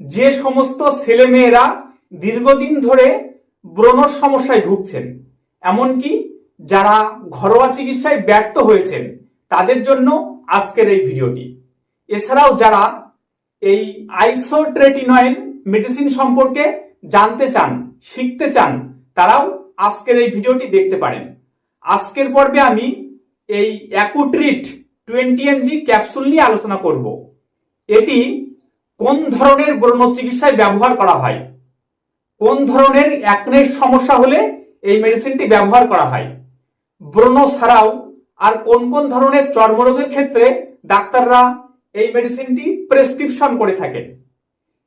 যে সমস্ত ছেলেমেয়েরা দীর্ঘদিন ধরে ব্রণর সমস্যায় ভুগছেন, এমনকি যারা ঘরোয়া চিকিৎসায় ব্যর্থ হয়েছেন, তাদের জন্য আজকের এই ভিডিওটি। এছাড়াও যারা এই আইসোট্রেটিনয়েল মেডিসিন সম্পর্কে জানতে চান, শিখতে চান, তারাও আজকের এই ভিডিওটি দেখতে পারেন। আজকের পর্বে আমি এই অ্যাকুট্রিট টোয়েন্টি এমজি ক্যাপসুল নিয়ে আলোচনা করব। এটি কোন ধরনের ব্রণ চিকিৎসায় ব্যবহার করা হয়? কোন ধরনের অ্যাকনের সমস্যা হলে এই মেডিসিনটি ব্যবহার করা হয়? ব্রণ ছাড়াও আর কোন কোন ধরনের চর্মরোগের ক্ষেত্রে ডাক্তাররা এই মেডিসিনটি প্রেসক্রিপশন করে থাকেন?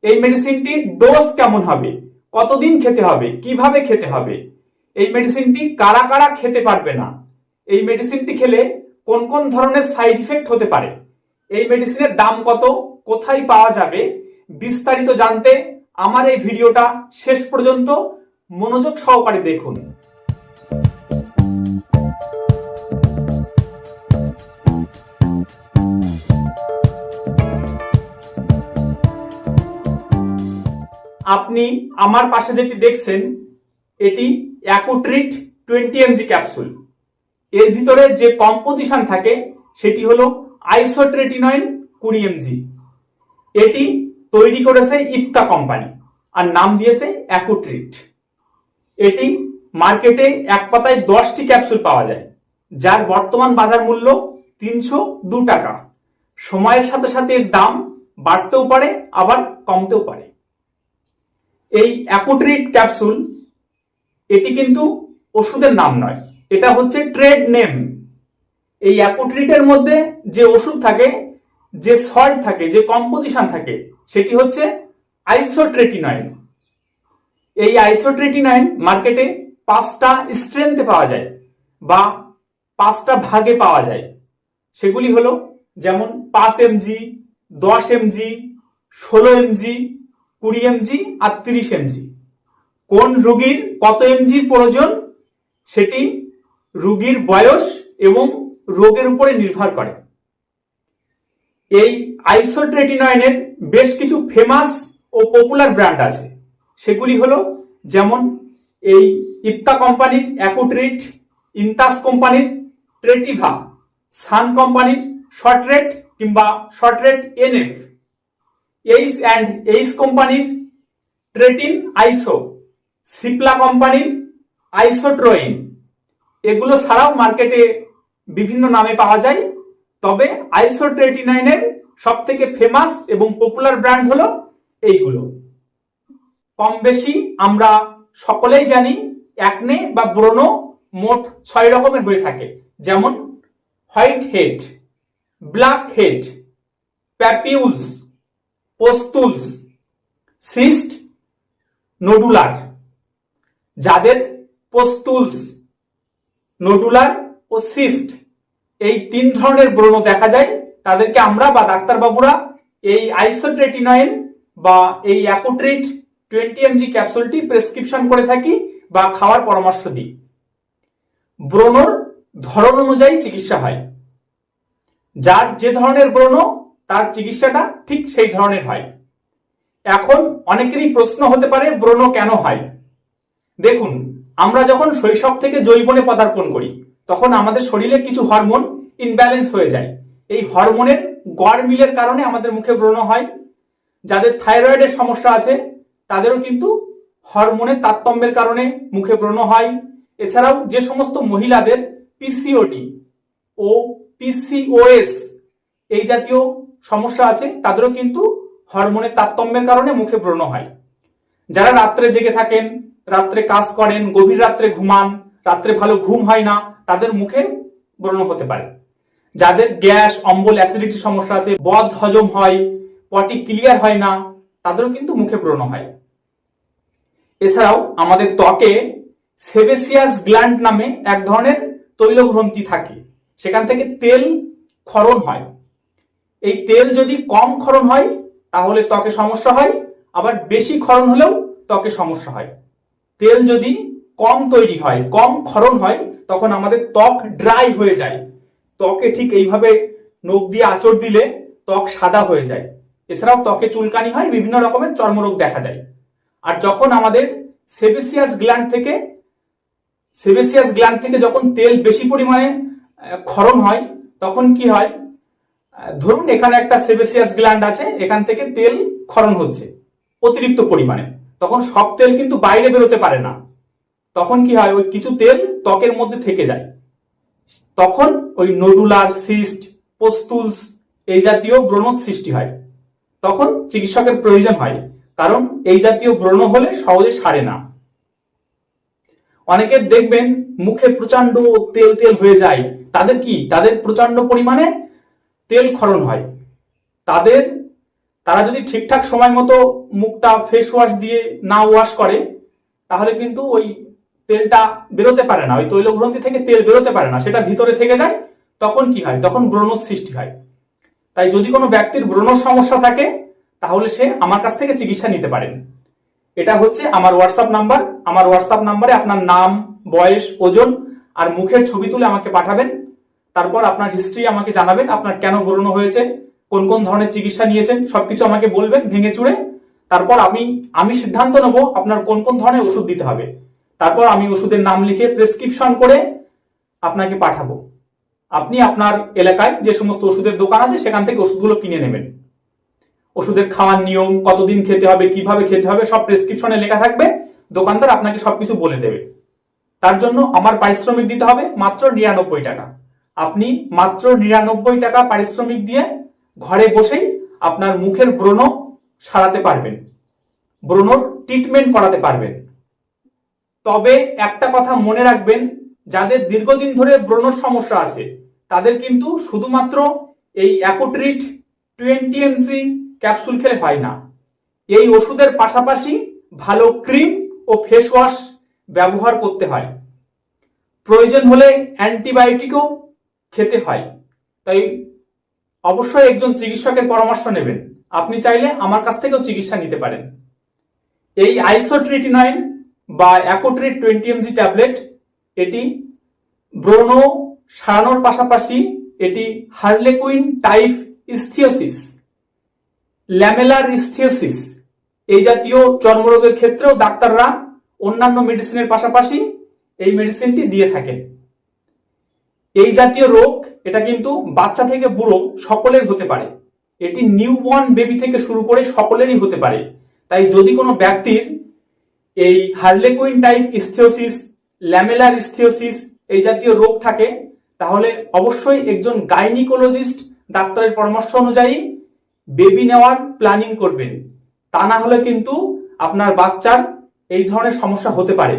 এই মেডিসিনটি ডোজ কেমন হবে? কতদিন খেতে হবে? কীভাবে খেতে হবে? এই মেডিসিনটি কারা কারা খেতে পারবে না? এই মেডিসিনটি খেলে কোন কোন ধরনের সাইড ইফেক্ট হতে পারে? এই মেডিসিনের দাম কত? কোথায় পাওয়া যাবে, বিস্তারিত জানতে আমার এই ভিডিওটা শেষ পর্যন্ত মনোযোগ সহকারে দেখুন। আপনি আমার পাশে যেটি দেখছেন, এটি অ্যাকুট্রিট টোয়েন্টি এমজি ক্যাপসুল এর ভিতরে যে কম্পোজিশন থাকে, সেটি হলো আইসোট্রেটিনয়েল কুড়ি এমজি এটি তৈরি করেছে ইপকা কোম্পানি আর নাম দিয়েছে অ্যাকুট্রিট। এটি মার্কেটে এক পাতায় দশটি ক্যাপসুল পাওয়া যায়, যার বর্তমান বাজার মূল্য তিনশো দু টাকা। সময়ের সাথে সাথে এর দাম বাড়তেও পারে, আবার কমতেও পারে। এই অ্যাকুট্রিট ক্যাপসুল, এটি কিন্তু ওষুধের নাম নয়, এটা হচ্ছে ট্রেড নেম। এই অ্যাকুট্রিটের মধ্যে যে ওষুধ থাকে যে সল্ট থাকে, যে কম্পোজিশন থাকে, সেটি হচ্ছে আইসোট্রেটিনয়েল এই আইসোট্রেটিনয়েল মার্কেটে পাঁচটা স্ট্রেংথে পাওয়া যায় বা পাঁচটা ভাগে পাওয়া যায়। সেগুলি হলো যেমন পাঁচ এমজি দশ এমজি ষোলো এমজি কুড়ি এমজি আর তিরিশ এমজি কোন রোগীর কত এমজির প্রয়োজন, সেটি রুগীর বয়স এবং রোগের উপরে নির্ভর করে। এই আইসোট্রেটিনয়েনের বেশ কিছু ফেমাস ও পপুলার ব্র্যান্ড আছে। সেগুলি হলো যেমন এই ইপকা কোম্পানির অ্যাকুট্রিট ইনতাস কোম্পানির ট্রেটিভা সান কোম্পানির শর্টরেট কিংবা Sotret NF H and H কোম্পানির ট্রেটিন আইসো সিপলা কোম্পানির আইসোট্রোইন এগুলো ছাড়াও মার্কেটে বিভিন্ন নামে পাওয়া যায়। তবে আইসোট্রেটিনাইনের সব থেকে ফেমাস এবং পপুলার ব্র্যান্ড হলো এইগুলো। কম বেশি আমরা সকলেই জানি অ্যাকনে বা ব্রণ মোট ছয় রকমের হয়ে থাকে, যেমন white head, black head, papules, pustules, cyst, nodular. যাদের পোস্তুলস, নোডুলার ও সিস্ট এই তিন ধরনের ব্রণ দেখা যায়। তাদেরকে আমরা বা ডাক্তারবাবুরা এই আইসোট্রেটিনয়েল বা এই অ্যাকুট্রিট টোয়েন্টি এমজি ক্যাপসুলটি প্রেসক্রিপশন করে থাকি বা খাওয়ার পরামর্শ দিই। ব্রণর ধরন অনুযায়ী চিকিৎসা হয়। যার যে ধরনের ব্রণ তার চিকিৎসাটা ঠিক সেই ধরনের হয়। এখন অনেকেরই প্রশ্ন হতে পারে ব্রণ কেন হয়? দেখুন, আমরা যখন শৈশব থেকে জৈবনে পদার্পণ করি তখন আমাদের শরীরে কিছু হরমোন ইনব্যালেন্স হয়ে যায়। এই হরমোনের গড় মিলের কারণে আমাদের মুখে ব্রণ হয়। যাদের থাইরয়েডের সমস্যা আছে, তাদেরও কিন্তু হরমোনের তারতম্যের কারণে মুখে ব্রণ হয়। এছাড়াও যে সমস্ত মহিলাদের পিসিওটি ও পিসিওএস এই জাতীয় সমস্যা আছে, তাদেরও কিন্তু হরমোনের তারতম্যের কারণে মুখে ব্রণ হয়। যারা রাত্রে জেগে থাকেন, রাত্রে কাজ করেন, গভীর রাত্রে ঘুমান রাত্রে ভালো ঘুম হয় না, তাদের মুখে ব্রণ হতে পারে। যাদের গ্যাস, অম্বল অ্যাসিডিটি সমস্যা আছে, বদ হজম হয়, পটি ক্লিয়ার হয় না, তাদেরও কিন্তু মুখে ব্রণ হয়। এছাড়াও আমাদের ত্বকে সেবেসিয়াস গ্ল্যান্ড নামে এক ধরনের তৈল গ্রন্থি থাকে। সেখান থেকে তেল ক্ষরণ হয়। এই তেল যদি কম ক্ষরণ হয়, তাহলে ত্বকে সমস্যা হয়, আবার বেশি ক্ষরণ হলেও ত্বকে সমস্যা হয়। তেল যদি কম তৈরি হয়, কম ক্ষরণ হয়, তখন আমাদের ত্বক ড্রাই হয়ে যায়। ত্বকে ঠিক এইভাবে নখ দিয়ে আঁচড় দিলে ত্বক সাদা হয়ে যায়। এছাড়াও ত্বকে চুলকানি হয়, বিভিন্ন রকমের চর্মরোগ দেখা দেয়। আর যখন আমাদের সেবেসিয়াস গ্ল্যান্ড থেকে, সেবেসিয়াস গ্ল্যান্ড থেকে যখন তেল বেশি পরিমাণে ক্ষরণ হয়, তখন কি হয়? ধরুন এখানে একটা সেবেসিয়াস গ্ল্যান্ড আছে, এখান থেকে তেল ক্ষরণ হচ্ছে অতিরিক্ত পরিমাণে। তখন সব তেল কিন্তু বাইরে বেরোতে পারে না। তখন কি হয়? ওই কিছু তেল ত্বকের মধ্যে থেকে যায়। তখন ওই নোডুলার সিস্ট পোস্তুলস এই জাতীয় ব্রণ সৃষ্টি হয়। তখন চিকিৎসকের প্রয়োজন হয়, কারণ এই জাতীয় ব্রণ হলে সহজে সারে না। অনেকের দেখবেন মুখে প্রচণ্ড তেল তেল হয়ে যায়। তাদের কি? তাদের প্রচণ্ড পরিমাণে তেল ক্ষরণ হয়। তাদের, তারা যদি ঠিকঠাক সময় মতো মুখটা ফেস ওয়াশ দিয়ে না ওয়াশ করে, তাহলে কিন্তু ওই তেলটা বেরোতে পারে না, ওই তৈলগ্রন্থি থেকে তেল বেরোতে পারে না, সেটা ভিতরে থেকে যায়, তখন কি হয়? তখন ব্রণ সৃষ্টি হয়। তাই যদি কোনো ব্যক্তির ব্রণ সমস্যা থাকে, তাহলে সে আমার কাছ থেকে চিকিৎসা নিতে পারেন। এটা হচ্ছে আমার হোয়াটসঅ্যাপ নাম্বার আমার হোয়াটসঅ্যাপ নাম্বারে আপনার নাম, বয়স, ওজন আর মুখের ছবি তুলে আমাকে পাঠাবেন। তারপর আপনার হিস্ট্রি আমাকে জানাবেন, আপনার কেন ব্রণ হয়েছে, কোন কোন ধরনের চিকিৎসা নিয়েছেন, সবকিছু আমাকে বলবেন ভেঙে চুড়ে। তারপর আমি আমি সিদ্ধান্ত নেব আপনার কোন কোন ধরনের ওষুধ দিতে হবে। তারপর আমি ওষুধের নাম লিখে প্রেসক্রিপশন করে আপনাকে পাঠাবো। আপনি আপনার এলাকায় যে সমস্ত ওষুধের দোকান আছে, সেখান থেকে ওষুধগুলো কিনে নেবেন। ওষুধের খাওয়ার নিয়ম, কতদিন খেতে হবে, কীভাবে খেতে হবে, সব প্রেসক্রিপশনে লেখা থাকবে। দোকানদার আপনাকে সবকিছু বলে দেবে। তার জন্য আমার পারিশ্রমিক দিতে হবে মাত্র নিরানব্বই টাকা। আপনি মাত্র নিরানব্বই টাকা পারিশ্রমিক দিয়ে ঘরে বসেই আপনার মুখের ব্রণ সারাতে পারবেন। ব্রণর ট্রিটমেন্ট করাতে পারবেন। তবে একটা কথা মনে রাখবেন, যাদের দীর্ঘদিন ধরে ব্রণর সমস্যা আছে, তাদের কিন্তু শুধুমাত্র এই অ্যাকোট্রিট টোয়েন্টি এমসি ক্যাপসুল খেলে হয় না। এই ওষুধের পাশাপাশি ভালো ক্রিম ও ফেস ওয়াশ ব্যবহার করতে হয়। প্রয়োজন হলে অ্যান্টিবায়োটিকও খেতে হয়। তাই অবশ্যই একজন চিকিৎসকের পরামর্শ নেবেন। আপনি চাইলে আমার কাছ থেকেও চিকিৎসা নিতে পারেন। এই আইসোট্রিটিনয়েন বা অ্যাকোট্রিট টোয়েন্টি এমজি ট্যাবলেট এটি ব্রণ সারানোর পাশাপাশি এটি harlequin type ichthyosis lamellar ichthyosis এই জাতীয় চর্মরোগের ক্ষেত্রেও ডাক্তাররা অন্যান্য মেডিসিনের পাশাপাশি এই মেডিসিনটি দিয়ে থাকেন। এই জাতীয় রোগ, এটা কিন্তু বাচ্চা থেকে বুড়ো সকলের হতে পারে। এটি নিউবর্ন বেবি থেকে শুরু করে সকলেরই হতে পারে। তাই যদি কোনো ব্যক্তির এই harlequin type ichthyosis lamellar ichthyosis এই জাতীয় রোগ থাকে, তাহলে অবশ্যই একজন গাইনিকোলজিস্ট ডাক্তারের পরামর্শ অনুযায়ী বেবি নেওয়ার প্ল্যানিং করবেন। তা না হলে কিন্তু আপনার বাচ্চার এই ধরনের সমস্যা হতে পারে।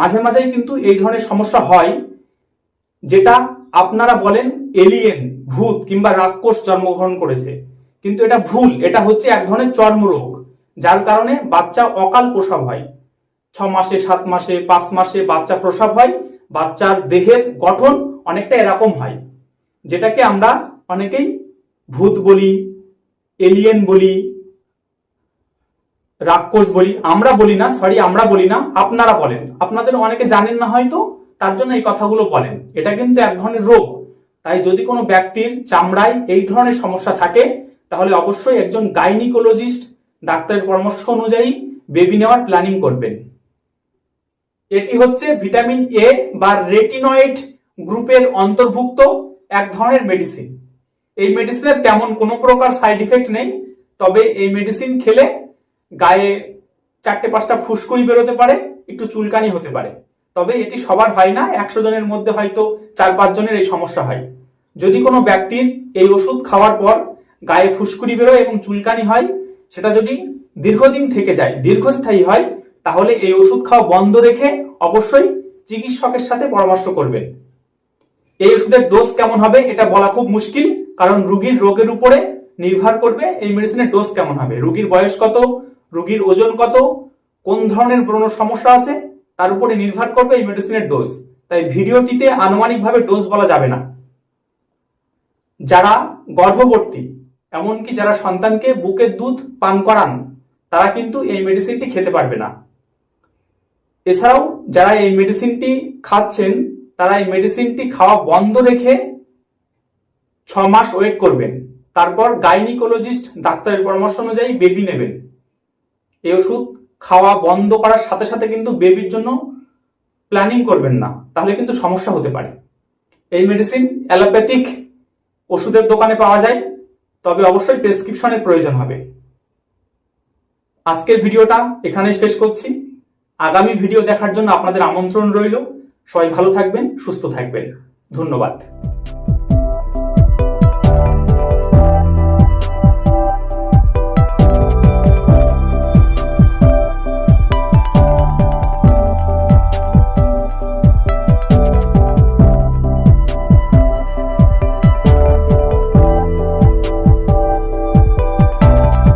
মাঝে মাঝেই কিন্তু এই ধরনের সমস্যা হয়, যেটা আপনারা বলেন এলিয়েন, ভূত কিংবা রাক্ষস জন্মগ্রহণ করেছে। কিন্তু এটা ভুল, এটা হচ্ছে এক ধরনের চর্মরোগ, যার কারণে বাচ্চা অকাল প্রসব হয়। ছ মাসে, সাত মাসে, পাঁচ মাসে বাচ্চা প্রসব হয়, বাচ্চার দেহের গঠন অনেকটা এরকম হয়। যেটাকে আমরা অনেকেই ভূত বলি এলিয়েন বলি, রাক্ষস বলি, আমরা বলি না সরি আমরা বলি না, আপনারা বলেন। আপনাদের অনেকে জানেন না হয়তো, তার জন্য এই কথাগুলো বলেন। এটা কিন্তু এক ধরনের রোগ। তাই যদি কোনো ব্যক্তির চামড়ায় এই ধরনের সমস্যা থাকে, তাহলে অবশ্যই একজন গাইনিকোলজিস্ট, ডাক্তারের পরামর্শ অনুযায়ী বেবি নেওয়ার প্ল্যানিং করবেন। এটি হচ্ছে ভিটামিন এ বা রেটিনয়েড গ্রুপের অন্তর্ভুক্ত এক ধরনের মেডিসিন এই মেডিসিনের তেমন কোনো প্রকার সাইড ইফেক্ট নেই, তবে এই মেডিসিন খেলে গায়ে চারটে পাঁচটা ফুসকুড়ি বেরোতে পারে, একটু চুলকানি হতে পারে। তবে এটি সবার হয় না, একশো জনের মধ্যে হয়তো চার পাঁচ জনের এই সমস্যা হয়। যদি কোনো ব্যক্তির এই ওষুধ খাওয়ার পর গায়ে ফুসকুড়ি বেরোয় এবং চুলকানি হয়, সেটা যদি দীর্ঘদিন থেকে যায়, দীর্ঘস্থায়ী হয় তাহলে এই ওষুধ খাওয়া বন্ধ রেখে অবশ্যই চিকিৎসকের সাথে পরামর্শ করবেন। এই ওষুধের ডোজ কেমন হবে এটা বলা খুব মুশকিল, কারণ রুগীর রোগের উপরে নির্ভর করবে এই মেডিসিনের ডোজ কেমন হবে। রুগীর বয়স কত? রুগীর ওজন কত? কোন ধরনের ব্রণ সমস্যা আছে? তার উপরে নির্ভর করবে এই মেডিসিনের ডোজ তাই ভিডিওটিতে আনুমানিকভাবে ডোজ বলা যাবে না। যারা গর্ভবর্তী এমনকি যারা সন্তানকে বুকের দুধ পান করান, তারা কিন্তু এই মেডিসিনটি খেতে পারবে না। এছাড়াও যারা এই মেডিসিনটি খাচ্ছেন, তারা এই মেডিসিনটি খাওয়া বন্ধ রেখে ছ মাস ওয়েট করবেন। তারপর গাইনিকোলজিস্ট ডাক্তারের পরামর্শ অনুযায়ী বেবি নেবেন। এই ওষুধ খাওয়া বন্ধ করার সাথে সাথে কিন্তু বেবির জন্য প্ল্যানিং করবেন না, তাহলে কিন্তু সমস্যা হতে পারে। এই মেডিসিন অ্যালোপ্যাথিক ওষুধের দোকানে পাওয়া যায়, তবে অবশ্যই প্রেসক্রিপশনের প্রয়োজন হবে। আজকের ভিডিওটা এখানে শেষ করছি। আগামী ভিডিও দেখার জন্য আপনাদের আমন্ত্রণ রইল। সবাই ভালো থাকবেন সুস্থ থাকবেন। ধন্যবাদ।